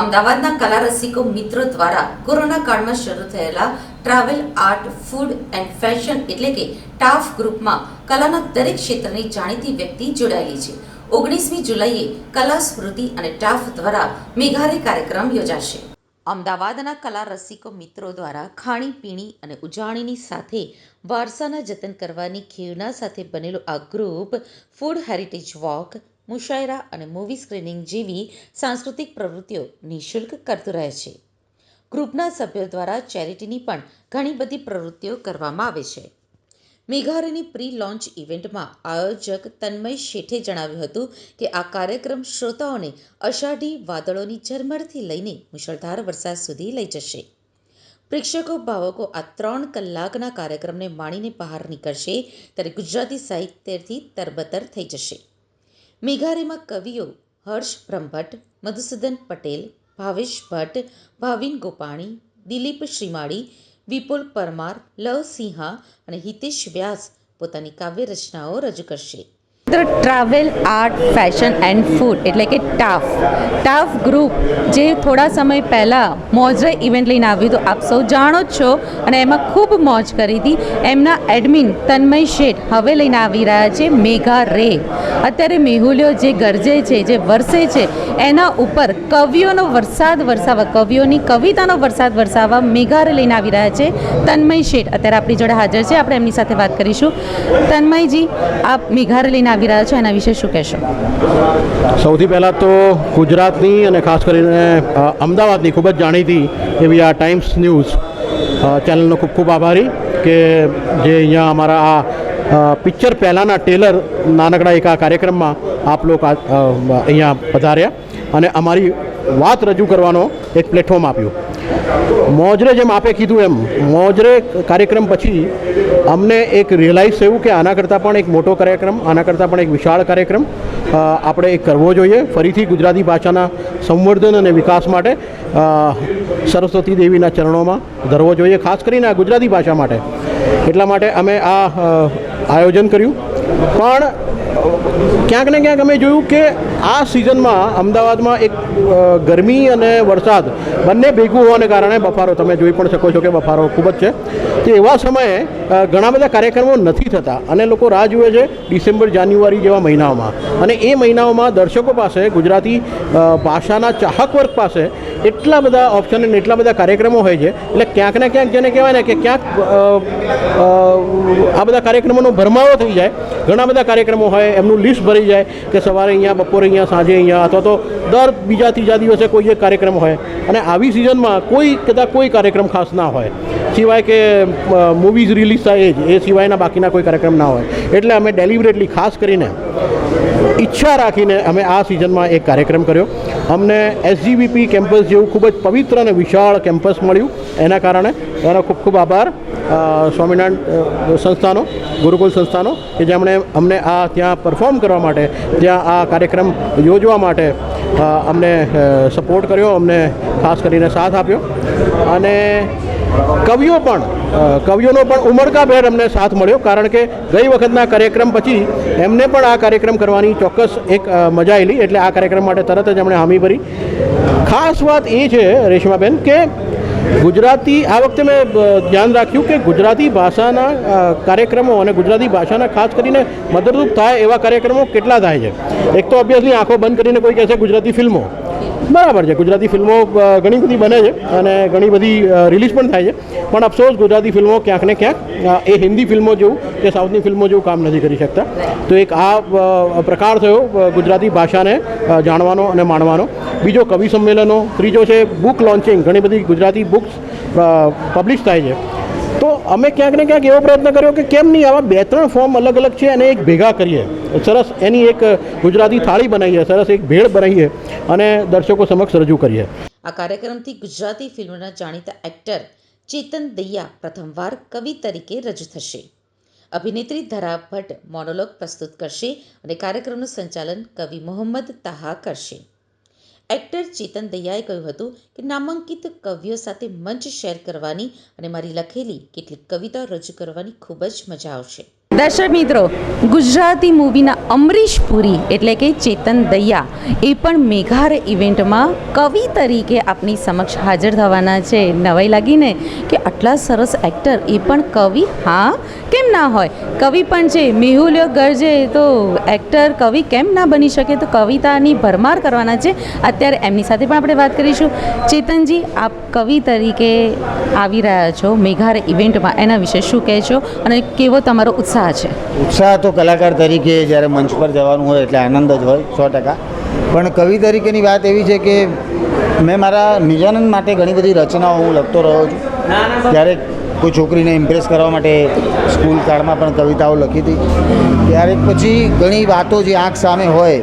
અમદાવાદના કલા રસિકો મિત્રો દ્વારા કોરોના કાળમાં શરૂ થયેલા travel, art, food and fashion એટલે કે ટાફ ગ્રુપમાં કલાના દરેક ક્ષેત્રની જાણીતી વ્યક્તિ જોડાયેલી છે. ઓગણીસમી જુલાઈએ કલા, સ્મૃતિ અને ટાફ દ્વારા મેઘાલય કાર્યક્રમ યોજાશે. અમદાવાદના કલા રસિકો મિત્રો દ્વારા ખાણીપીણી અને ઉજાણીની સાથે વારસાના જતન કરવાની ખેવના સાથે બનેલો આ group food heritage walk mushaira અને મૂવી સ્ક્રીનિંગ જેવી સાંસ્કૃતિક પ્રવૃત્તિઓ નિઃશુલ્ક કરતું રહે છે. ગ્રુપના સભ્યો દ્વારા ચેરિટીની પણ ઘણી બધી પ્રવૃત્તિઓ કરવામાં આવે છે. મેઘાલયની પ્રી લોન્ચ ઇવેન્ટમાં આયોજક તન્મય શેઠે જણાવ્યું હતું કે આ કાર્યક્રમ શ્રોતાઓને અષાઢી વાદળોની ઝરમરથી લઈને મુશળધાર વરસાદ સુધી લઈ જશે. પ્રેક્ષકો, ભાવકો આ ત્રણ કલાકના કાર્યક્રમને માણીને બહાર નીકળશે ત્યારે ગુજરાતી સાહિત્યથી તરબતર થઈ જશે. મેઘાલયમાં કવિઓ હર્ષ બ્રહ્મભટ્ટ, મધુસૂદન પટેલ, ભાવેશ ભટ્ટ, ભાવિન ગોપાણી, દિલીપ શ્રીમાળી, વિપુલ પરમાર, લવ સિંહા અને હિતેશ વ્યાસ પોતાની કાવ્ય રચનાઓ રજૂ કરશે. તો travel art fashion and food એટલે કે ટાફ ટાફ ગ્રુપ જે થોડા સમય પહેલાં મોજરે ઇવેન્ટ લઈને આવ્યું હતું, આપ સૌ જાણો જ છો. અને એમાં ખૂબ મોજ કરી હતી. એમના એડમિન તન્મય શેઠ હવે લઈને આવી રહ્યા છે, મેઘા રે. અત્યારે મેહુલ્યો જે ગરજે છે, જે વરસે છે, એના ઉપર કવિઓનો વરસાદ વરસાવવા કવિઓની કવિતાનો વરસાદ વરસાવવા મેઘા રે લઈને આવી રહ્યા છે, તન્મય શેઠ. અત્યારે આપણી જોડે હાજર છે, આપણે એમની સાથે વાત કરીશું. તન્મયજી, આપ મેઘા રે લઈને આવી રહ્યા છો? એના વિશે શું કહેશો? સૌથી પહેલાં તો ગુજરાતની અને ખાસ કરીને અમદાવાદની ખૂબ જ જાણીતી એવી આ ટાઈમ્સ ન્યૂઝ ચેનલનો ખૂબ ખૂબ આભારી કે જે અહીંયા અમારા આ પિક્ચર પહેલાંના ટેલર નાનકડા એક આ કાર્યક્રમમાં આપ લોકો અહીંયા પધાર્યા અને અમારી વાત રજૂ કરવાનો એક પ્લેટફોર્મ આપ્યું. મોજરે જેમ આપે કીધું એમ, મોજરે કાર્યક્રમ પછી અમને એક રિયલાઇઝ થયું કે આના કરતાં પણ એક મોટો કાર્યક્રમ, આના કરતાં પણ એક વિશાળ કાર્યક્રમ આપણે એક કરવો જોઈએ. ફરીથી ગુજરાતી ભાષાના સંવર્ધન અને વિકાસ માટે સરસ્વતી દેવીના ચરણોમાં ધરવો જોઈએ, ખાસ કરીને આ ગુજરાતી ભાષા માટે. એટલા માટે અમે આ આયોજન કર્યું. પણ ક્યાંક ને ક્યાંક અમે જોયું કે આ સિઝનમાં અમદાવાદમાં એક ગરમી અને વરસાદ બંને ભેગું હોવાને કારણે બફારો તમે જોઈ પણ શકો છો કે બફારો ખૂબ જ છે. તો એવા સમયે ઘણા બધા કાર્યક્રમો નથી થતા અને લોકો રાહ જુએ છે ડિસેમ્બર, જાન્યુઆરી જેવા મહિનાઓમાં. અને એ મહિનાઓમાં દર્શકો પાસે, ગુજરાતી ભાષાના ચાહક વર્ગ પાસે એટલા બધા ઓપ્શન અને એટલા બધા કાર્યક્રમો હોય છે. એટલે ક્યાંક ને ક્યાંક જેને કહેવાય ને કે ક્યાંક આ બધા કાર્યક્રમોનો ભરમાવો થઈ જાય. ઘણા બધા કાર્યક્રમો હોય, એમનું લિસ્ટ ભરી જાય કે સવારે અહીંયા બપોરે અહીંયા સાંજે અહીંયા અથવા તો દર બીજા ત્રીજા દિવસે કોઈ એક કાર્યક્રમ હોય. અને આવી સિઝનમાં કોઈ કદાચ કોઈ કાર્યક્રમ ખાસ ના હોય. સિવાય કે મૂવીઝ રિલીઝ થાય એ જ. એ સિવાયના બાકીના કોઈ કાર્યક્રમ ના હોય. એટલે અમે ડેલિબરેટલી ખાસ કરીને ઈચ્છા રાખીને અમે આ સિઝનમાં એક કાર્યક્રમ કર્યો. અમને એસજીવીપી કેમ્પસ જેવું ખૂબ જ પવિત્ર અને વિશાળ કેમ્પસ મળ્યું. એના કારણે એનો ખૂબ ખૂબ આભાર. સ્વામિનારાયણ સંસ્થાનો, ગુરુકુલ સંસ્થાનો, કે જેમણે અમને આ ત્યાં પરફોર્મ કરવા માટે, ત્યાં આ કાર્યક્રમ યોજવા માટે અમને સપોર્ટ કર્યો, અમને ખાસ કરીને સાથ આપ્યો. અને કવિઓ પણ કવિઓનો પણ ઉમળકાભેર અમને સાથ મળ્યો, કારણ કે ગઈ વખતના કાર્યક્રમ પછી એમને પણ આ કાર્યક્રમ કરવાની ચોક્કસ એક મજા આવેલી એટલે આ કાર્યક્રમ માટે તરત જ એમણે હામી ભરી. ખાસ વાત એ છે રેશમાબેન, કે ગુજરાતી, આ વખતે મેં ધ્યાન રાખ્યું કે ગુજરાતી ભાષાના કાર્યક્રમો અને ગુજરાતી ભાષાના ખાસ કરીને મદદરૂપ થાય એવા કાર્યક્રમો કેટલા થાય છે? એક તો ઓબ્વિયસલી આંખો બંધ કરીને કોઈ કહે છે ગુજરાતી ફિલ્મો. બરાબર છે. ગુજરાતી ફિલ્મો ઘણી બધી બને છે અને ઘણી બધી રિલીઝ પણ થાય છે. પણ અફસોસ, ગુજરાતી ફિલ્મો ક્યાંક ને ક્યાંક એ હિન્દી ફિલ્મો જેવું કે સાઉથની ફિલ્મો જેવું કામ નથી કરી શકતા. તો એક આ પ્રકાર થયો ગુજરાતી ભાષાને જાણવાનો અને માણવાનો. બીજો કવિ સંમેલનો, ત્રીજો છે બુક લોન્ચિંગ ઘણી બધી ગુજરાતી બુક્સ પબ્લિશ થાય છે. તો અમે ક્યાંક ને ક્યાંક એવો પ્રયત્ન કર્યો કે કેમ નહીં, આવા બે ત્રણ ફોર્મ અલગ અલગ છે અને એક ભેગા કરીએ. સરસ, એની એક ગુજરાતી થાળી બનાવીએ, સરસ એક ભેળ બનાવીએ અને દર્શકો સમક્ષ રજૂ કરીએ. આ કાર્યક્રમથી ગુજરાતી ફિલ્મના જાણીતા એક્ટર ચેતન દૈયા પ્રથમવાર કવિ તરીકે રજૂ થશે. અભિનેત્રી ધરા ભટ્ટ મોનોલોગ પ્રસ્તુત કરશે અને કાર્યક્રમનું સંચાલન કવિ મોહમ્મદ તાહા કરશે. એક્ટર ચેતન દૈયાએ કહ્યું હતું કે નામાંકિત કવિઓ સાથે મંચ શેર કરવાની અને મારી લખેલી કેટલીક કવિતાઓ રજૂ કરવાની ખૂબ જ મજા આવશે. દર્શક મિત્રો, ગુજરાતી મૂવીના અમરીશ પુરી એટલે કે ચેતન દૈયા એ પણ મેઘાર ઇવેન્ટમાં કવિ તરીકે આપની સમક્ષ હાજર થવાના છે. નવાઈ લાગીને કે આટલા સરસ એક્ટર એ પણ કવિ? હા, કેમ ના હોય? કવિ પણ છે મેહુલ્ય ગરજે તો એક્ટર, કવિ કેમ ના બની શકે? તો કવિતાની ભરમાર કરવાના છે. અત્યારે એમની સાથે પણ આપણે વાત કરીશું. ચેતનજી, આપ કવિ તરીકે આવી રહ્યા છો મેઘાર ઇવેન્ટમાં. એના વિશે શું કહેશો અને કેવો તમારો ઉત્સાહ છે. ઉત્સાહ તો કલાકાર તરીકે જ્યારે મંચ પર જવાનું હોય એટલે આનંદ જ હોય, સો ટકા. પણ કવિ તરીકેની વાત એવી છે કે મેં મારા નિજાનંદ માટે ઘણી બધી રચનાઓ હું લખતો રહ્યો છું. ક્યારેક કોઈ છોકરીને ઇમ્પ્રેસ કરવા માટે સ્કૂલ કાળમાં પણ કવિતાઓ લખી હતી. ક્યારેક પછી ઘણી વાતો જે આંખ સામે હોય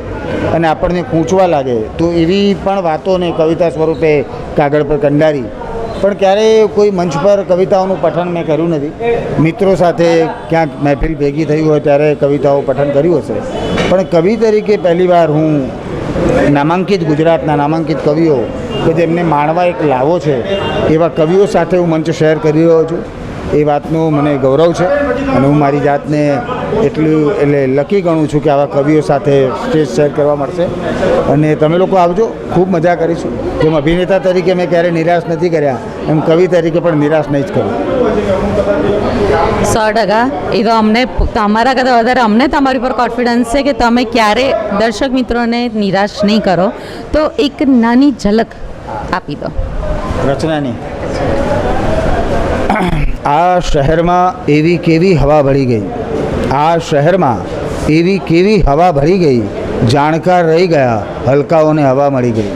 અને આપણને ખૂંચવા લાગે, તો એવી પણ વાતોને કવિતા સ્વરૂપે કાગળ પર કંડારી પણ ક્યારેય કોઈ મંચ પર કવિતાઓનું પઠન મેં કર્યું નથી. મિત્રો સાથે ક્યાંક મહેફિલ ભેગી થઈ હોય ત્યારે કવિતાઓ પઠન કર્યું હશે. પણ કવિ તરીકે પહેલીવાર હું નામાંકિત ગુજરાતના નામાંકિત કવિઓ કે જેમને માણવા એક લાવો છે, એવા કવિઓ સાથે હું મંચ શેર કરી રહ્યો છું. એ વાતનું મને ગૌરવ છે અને હું મારી જાતને એટલું એટલે લકી ગણું છું કે આવા કવિઓ સાથે સ્ટેજ શેર કરવા મળશે. અને તમે લોકો આવજો ખૂબ મજા કરીશું. જેમ અભિનેતા તરીકે મેં ક્યારેય નિરાશ નથી કર્યા એમ કવિ તરીકે પણ નિરાશ નહીં જ કરું. સો ટકા. એ તો અમને તમારા કરતાં વધારે અમને તમારી પર કોન્ફિડન્સ છે કે તમે ક્યારે દર્શક મિત્રોને નિરાશ નહીં કરો. તો એક નાની ઝલક આપી દો. રચનાની. આ શહેરમાં એવી કેવી હવા ભળી ગઈ. આ શહેરમાં એવી કેવી હવા ભરી ગઈ? જાણકાર રહી ગયા હલકાઓને હવા મળી ગઈ.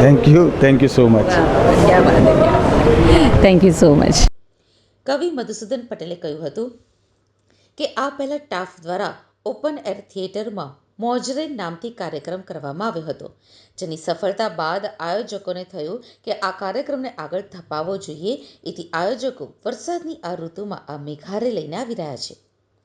Thank you thank you so much thank you so much કવિ મધુસૂદન પટેલે કહ્યું હતું કે આ પહેલાં ટાફ દ્વારા ઓપન એર થિયેટરમાં મોજરે નામથી કાર્યક્રમ કરવામાં આવ્યો હતો જેની સફળતા બાદ આયોજકોને થયું કે આ કાર્યક્રમને આગળ ધપાવવો જોઈએ એથી આયોજકો વરસાદની આ ઋતુમાં આ મેઘારે લઈને આવી રહ્યા છે.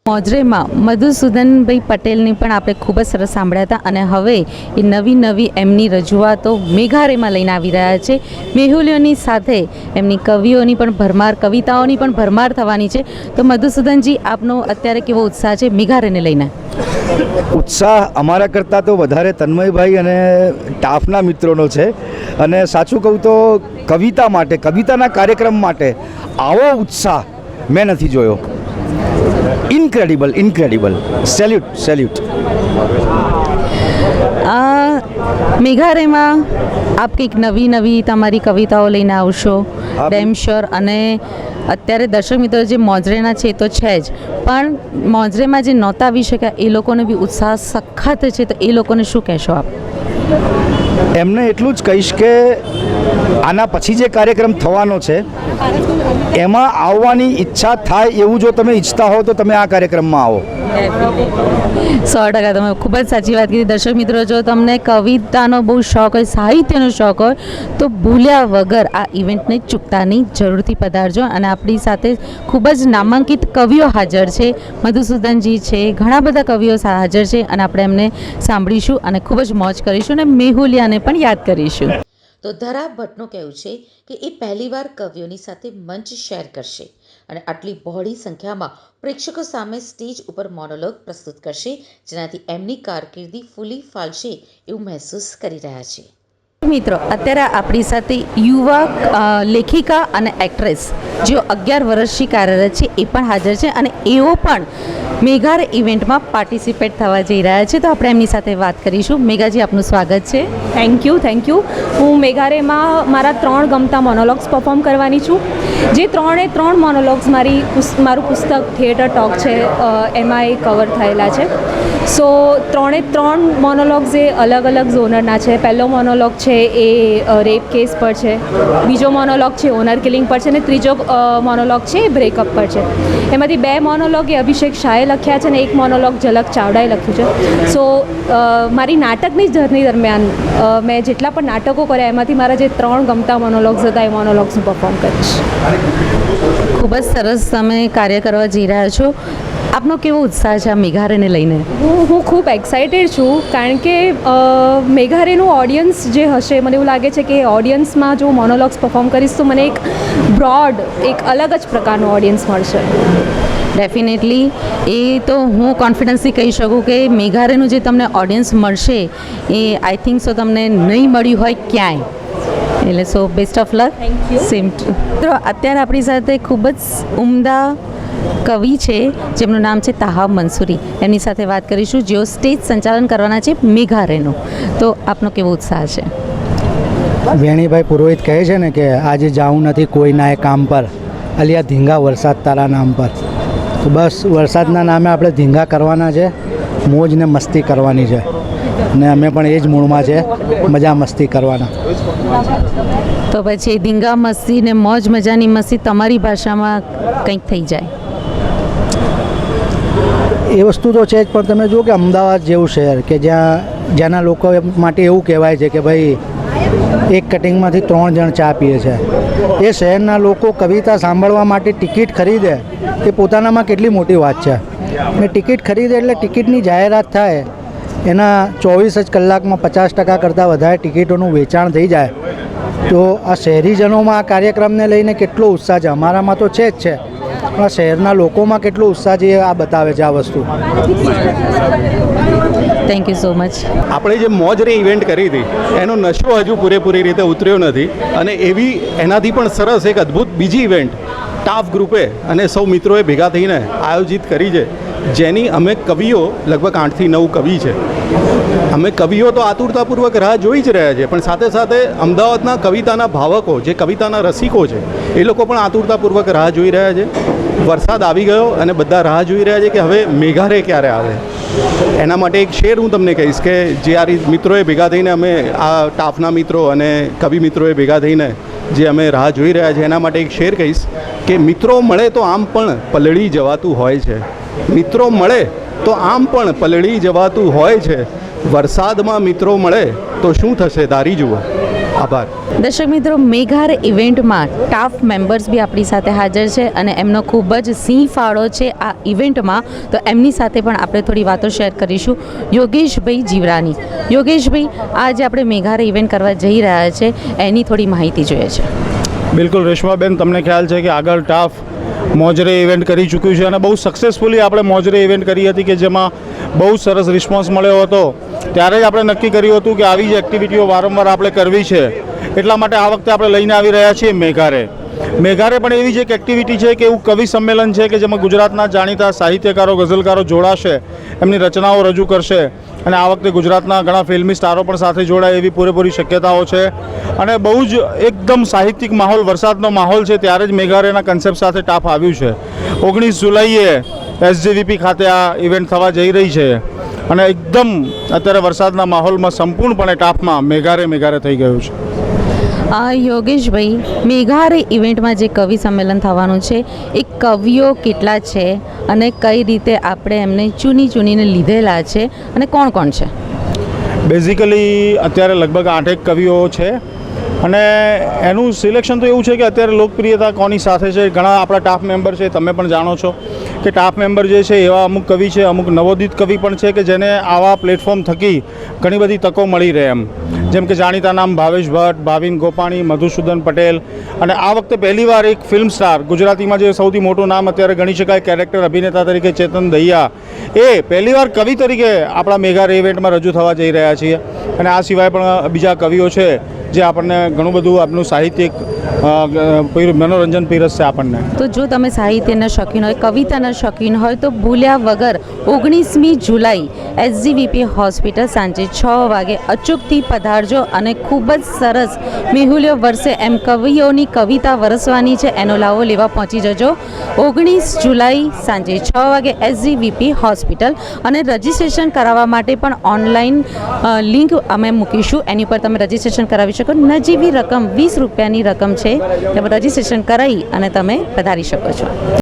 મોજરેમાં મધુસૂદનભાઈ પટેલની પણ આપણે ખૂબ જ સરસ સાંભળ્યા હતા અને હવે એ નવી નવી એમની રજૂઆતો મેઘારેમાં લઈને આવી રહ્યા છે. મેહુલીઓની સાથે એમની કવિઓની પણ ભરમાર, કવિતાઓની પણ ભરમાર થવાની છે. તો મધુસૂદનજી, આપનો અત્યારે કેવો ઉત્સાહ છે મેઘારેને લઈને? ઉત્સાહ અમારા કરતાં તો વધારે તન્મયભાઈ અને ટાફના મિત્રોનો છે. અને સાચું કહું તો કવિતા માટે, કવિતાના કાર્યક્રમ માટે આવો ઉત્સાહ મેં નથી જોયો. ઇનક્રેડિબલ ઇનક્રેડિબલ સેલ્યુટ સેલ્યુટ મેઘારેમાં આપ કંઈક નવી નવી તમારી કવિતાઓ લઈને આવશો ડેમ શ્યોર અને અત્યારે દર્શક મિત્રો જે મોજરેના છે એ તો છે જ પણ મોજરેમાં જે નહોતા આવી શક્યા એ લોકોને બી ઉત્સાહ સખત છે તો એ લોકોને શું કહેશો આપ એમને એટલું જ કહીશ કે આના પછી જે કાર્યક્રમ થવાનો છે, એમાં આવવાની ઈચ્છા થાય એવું જો તમે ઈચ્છતા હો તો તમે આ કાર્યક્રમમાં આવો. સો ટકા તમે ખૂબ જ સાચી વાત કીધી. દર્શક મિત્રો, જો તમને કવિતાનો બહુ શોખ હોય, સાહિત્યનો શોખ હોય, તો ભૂલ્યા વગર આ ઇવેન્ટને ચૂકતાની જરૂરથી પધારજો. અને આપણી સાથે ખૂબ જ નામાંકિત કવિઓ હાજર છે. મધુસૂદનજી છે, ઘણા બધા કવિઓ હાજર છે. અને આપણે એમને સાંભળીશું અને ખૂબ જ મોજ કરીશું અને મેહુલિયાને પણ યાદ કરીશું. તો ધરા ભટ્ટનું કહેવું છે કે એ પહેલીવાર કવિઓની સાથે મંચ શેર કરશે. અને આટલી બહોળી સંખ્યામાં પ્રેક્ષકો સામે સ્ટેજ ઉપર મોનોલોગ પ્રસ્તુત કરશે, જેનાથી એમની કારકિર્દી ફૂલી ફાલશે એવું મહેસૂસ કરી રહ્યા છે. મિત્રો, અત્યારે આપણી સાથે યુવા લેખિકા અને એક્ટ્રેસ જેઓ અગિયાર વર્ષથી કાર્યરત છે, એ પણ હાજર છે અને એઓ પણ મેઘાર ઇવેન્ટમાં પાર્ટિસિપેટ થવા જઈ રહ્યા છે. તો આપણે એમની સાથે વાત કરીશું. મેઘાજી આપનું સ્વાગત છે. થેન્ક યુ થેન્ક યુ હું મેઘારેમાં મારા ત્રણ ગમતા મોનોલોગ્સ પરફોર્મ કરવાની છું. જે ત્રણે ત્રણ મોનોલોગ્સ મારી મારું પુસ્તક થિયેટર ટોક છે એમાં એ કવર થયેલા છે. સો ત્રણે ત્રણ મોનોલોગ્સ એ અલગ અલગ ઝોનરના છે. પહેલો મોનોલોગ છે એ રેપ કેસ પર છે. બીજો મોનોલોગ છે ઓનર કિલિંગ પર છે અને ત્રીજો મોનોલોગ છે એ બ્રેકઅપ પર છે. એમાંથી બે મોનોલોગ એ અભિષેક શાહે લખ્યા છે અને એક મોનોલોગ ઝલક ચાવડાએ લખ્યું છે. સો મારી નાટકની જર્ની દરમિયાન મેં જેટલા પણ નાટકો કર્યા એમાંથી મારા જે ત્રણ ગમતા મોનોલોગ્સ હતા એ મોનોલોગ્સ હું પરફોર્મ કરીશ. ખૂબ જ સરસ તમે કાર્ય કરવા જઈ રહ્યા છો. આપનો કેવો ઉત્સાહ છે આ મેઘારેને લઈને? હું હું ખૂબ એક્સાઇટેડ છું કારણ કે મેઘારેનું ઓડિયન્સ જે હશે મને એવું લાગે છે કે ઓડિયન્સમાં જો મોનોલોગ્સ પરફોર્મ કરીશ તો મને એક બ્રોડ એક અલગ જ પ્રકારનું ઓડિયન્સ મળશે. ડેફિનેટલી એ તો હું કોન્ફિડન્સથી કહી શકું કે મેઘારેનું જે તમને ઓડિયન્સ મળશે એ આઈ થિંક સો તમને નહીં મળ્યું હોય ક્યાંય. એટલે so best of luck. Sam અત્યારે આપણી સાથે ખૂબ જ ઉમદા કવિ છે જેમનું નામ છે તાહાબ મંસૂરી. એમની સાથે વાત કરીશું જેઓ સ્ટેજ સંચાલન કરવાના છે મેઘારેનું તો આપનો કેવો ઉત્સાહ છે? વેણીભાઈ પુરોહિત કહે છે ને કે આજે જાઉં નથી કોઈના એ કામ પર. અલિયા ધીંગા વરસાદ તારા નામ પર. તો બસ વરસાદના નામે આપણે ધીંગા કરવાના છે મોજ ને મસ્તી કરવાની છે. ને અમે પણ એ જ મૂળમાં છે મજા મસ્તી કરવાના. તો પછી ધીંગા મસ્તી ને મોજ મજાની મસ્તી તમારી ભાષામાં કંઈક થઈ જાય. એ વસ્તુ તો છે જ, પણ તમે જુઓ કે અમદાવાદ જેવું શહેર કે જ્યાં, જ્યાંના લોકો માટે એવું કહેવાય છે કે ભાઈ, એક કટિંગમાંથી ત્રણ જણ ચા પીએ છે. એ શહેરના લોકો કવિતા સાંભળવા માટે ટિકિટ ખરીદે, એ પોતાનામાં કેટલી મોટી વાત છે. અને ટિકિટ ખરીદે એટલે ટિકિટની જાહેરાત થાય, એના ચોવીસ જ કલાકમાં પચાસ ટકા કરતાં વધારે ટિકિટોનું વેચાણ થઈ જાય. તો આ શહેરીજનોમાં આ કાર્યક્રમને લઈને કેટલો ઉત્સાહ છે. અમારામાં તો છે જ છે. પણ શહેરના લોકોમાં કેટલો ઉત્સાહ છે આ બતાવે છે આ વસ્તુ? થેન્ક યુ સો મચ આપણે જે મોજની ઇવેન્ટ કરી હતી એનો નશો હજુ પૂરેપૂરી રીતે ઉતર્યો નથી અને એવી એનાથી પણ સરસ એક અદ્ભુત બીજી ઇવેન્ટ ટાફ ગ્રુપે અને સૌ મિત્રોએ ભેગા થઈને આયોજિત કરી છે જેની અમે કવિઓ લગભગ આઠથી નવ કવિ છે. અમે કવિઓ તો આતુરતાપૂર્વક રાહ જોઈ જ રહ્યા છે પણ સાથે સાથે અમદાવાદના કવિતાના ભાવકો જે કવિતાના રસિકો છે એ લોકો પણ આતુરતાપૂર્વક રાહ જોઈ રહ્યા છે. વરસાદ આવી ગયો અને બધા રાહ જોઈ રહ્યા છે કે હવે મેઘારે ક્યારે આવે. એના માટે એક શેર હું તમને કહીશ કે જે આ રીત મિત્રોએ ભેગા થઈને અમે આ ટાફના મિત્રો અને કવિ મિત્રોએ ભેગા થઈને જે અમે રાહ જોઈ રહ્યા છે, એના માટે એક શેર કહીશ કે મિત્રો મળે તો આમ પણ પલળી જવાતું હોય છે. મિત્રો મળે તો આમ પણ પલળી જવાતું હોય છે. વરસાદમાં મિત્રો મળે તો શું થશે દારી જુઓ. આભાર. દર્શક મિત્રો મેઘાર ઇવેન્ટમાં ટાફ મેમ્બર્સ બી આપણી સાથે હાજર છે અને એમનો ખૂબ જ સિંહ ફાળો છે આ ઇવેન્ટમાં. તો એમની સાથે પણ આપણે થોડી વાતો શેર કરીશું યોગેશભાઈ જીવરાની. યોગેશભાઈ આજે આપણે મેઘાર ઇવેન્ટ કરવા જઈ રહ્યા છે. એની થોડી માહિતી જોઈએ છે. બિલકુલ રેશમાબેન તમને ખ્યાલ છે કે આગળ ટાફ મોજરે ઇવેન્ટ કરી ચૂક્યું છે અને બહુ સક્સેસફુલી આપણે મોજરે ઇવેન્ટ કરી હતી કે જેમાં બહુ સરસ રિસ્પોન્સ મળ્યો હતો. ત્યારે જ આપણે નક્કી કર્યું હતું કે આવી જ એક્ટિવિટીઓ વારંવાર આપણે કરવી છે. એટલા માટે આ વખતે આપણે લઈને આવી રહ્યા છીએ મેઘારે. મેઘારે પણ એવી જ એક એક્ટિવિટી છે કે એવું કવિ સંમેલન છે કે જેમાં ગુજરાતના જાણીતા સાહિત્યકારો, ગઝલકારો જોડાશે, એમની રચનાઓ રજૂ કરશે અને આ વખતે ગુજરાતના ઘણા ફિલ્મી સ્ટારો પણ સાથે જોડાય એવી પૂરેપૂરી શક્યતાઓ છે. અને બહુ જ એકદમ સાહિત્યિક માહોલ, વરસાદનો માહોલ છે ત્યારે જ મેઘારેના કન્સેપ્ટ સાથે ટાફ આવ્યું છે. ઓગણીસ જુલાઈએ એસજીવીપી ખાતે આ ઇવેન્ટ થવા જઈ રહી છે અને એકદમ અત્યારે વરસાદના માહોલમાં સંપૂર્ણપણે ટાફમાં મેઘારે મેઘારે થઈ ગયું છે. યોગેશભાઈ મેઘારે ઇવેન્ટમાં જે કવિ સંમેલન થવાનું છે, એ કવિઓ કેટલા છે અને કઈ રીતે આપણે એમને ચૂની ચૂનીને લીધેલા છે અને કોણ કોણ છે? બેઝિકલી અત્યારે લગભગ આઠેક કવિઓ છે. અને એનું સિલેક્શન તો એવું છે કે અત્યારે લોકપ્રિયતા કોની સાથે છે? ઘણા આપણા ટાફ મેમ્બર છે, તમે પણ જાણો છો કે ટાફ મેમ્બર જે છે એવા અમુક કવિ છે, અમુક નવોદિત કવિ પણ છે કે જેને આવા પ્લેટફોર્મ થકી ઘણી બધી તકો મળી રહે એમ. જેમ કે જાણીતા નામ ભાવેશ ભટ્ટ, ભાવિન ગોપાણી, મધુસૂદન પટેલ અને આ વખતે પહેલીવાર એક ફિલ્મ સ્ટાર ગુજરાતીમાં જે સૌથી મોટું નામ અત્યારે ગણી શકાય કેરેક્ટર અભિનેતા તરીકે ચેતન દહિયા, એ પહેલીવાર કવિ તરીકે આપણા મેગા ઇવેન્ટમાં રજૂ થવા જઈ રહ્યા છીએ. અને આ સિવાય પણ બીજા કવિઓ છે. જે આપણને ઘણું બધું આપણું સાહિત્યિક મનોરંજન પીરસશે આપણને. તો જો તમે સાહિત્યના શોખીન હોય કવિતાના શોખીન હોય, તો ભૂલ્યા વગર ઓગણીસમી જુલાઈ એસજીવીપી હોસ્પિટલ સાંજે છ વાગે અચૂકથી પધારજો અને ખૂબ જ સરસ મેહુલ્યો વર્ષે એમ કવિઓની કવિતા વરસવાની છે. એનો લાવો લેવા પહોંચી જજો. ઓગણીસ જુલાઈ સાંજે છ વાગે એસજીવીપી હોસ્પિટલ અને રજિસ્ટ્રેશન કરાવવા માટે પણ ઓનલાઈન લિંક અમે મૂકીશું. એની પર તમે રજિસ્ટ્રેશન કરાવી શકો. નજીવી રકમ વીસ રૂપિયાની રકમ છે. તમે રજિસ્ટ્રેશન કરાવી અને તમે પધારી શકો છો.